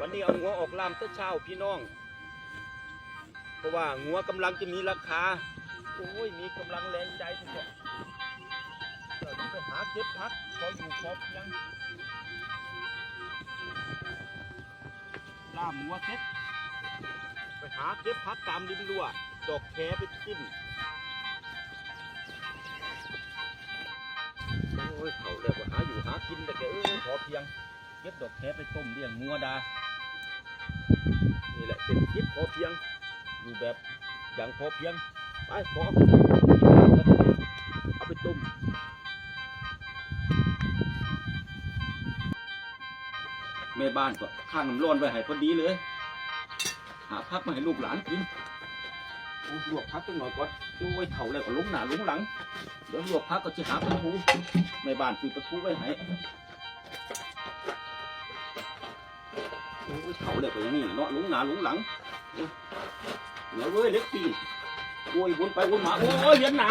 วันนี้เอางัวออกลามต้เช้าพี่น้อง เพราะว่างัวกำลังจะมีราคา โอ้ย มีกำลังแรงใจทุกคนเราต้องไปหาเก็บพักพออยู่พอเพียงล่ามงัวเสร็จไปหาเก็บพักตามริมรั้วดอกแคไปจิ้มโอ้ยเขาเรียกว่าหาอยู่หากินแต่แกเออพอเพียง เก็บดอกแคไปต้มเลี้ยงงัวดา นี่แหละเป็นคิดพอเพียง อยู่แบบอย่างพอเพียง ไปขอเอาไปต้มแม่บ้านก็ข้างน้ำร้อนไว้ให้พอดีเลย หาพักมาให้ลูกหลานกินโอ้ลวกพักตั้งหน่อยก่อนโอ้ยเข่าแล้วก็ล้มหน้าล้มหลัง เดี๋ยวลวกพักก็จะหาปลาทูแม่บ้านปีปลาทูไว้ให้โอ้ย เขาแล้วก็อย่างนี้เนาะล้งหน้าล้งหลังเดี๋ยวเว้ยเล็กปีโอ้ยวนไปวนมาโอ้ยเลี้ยงหนา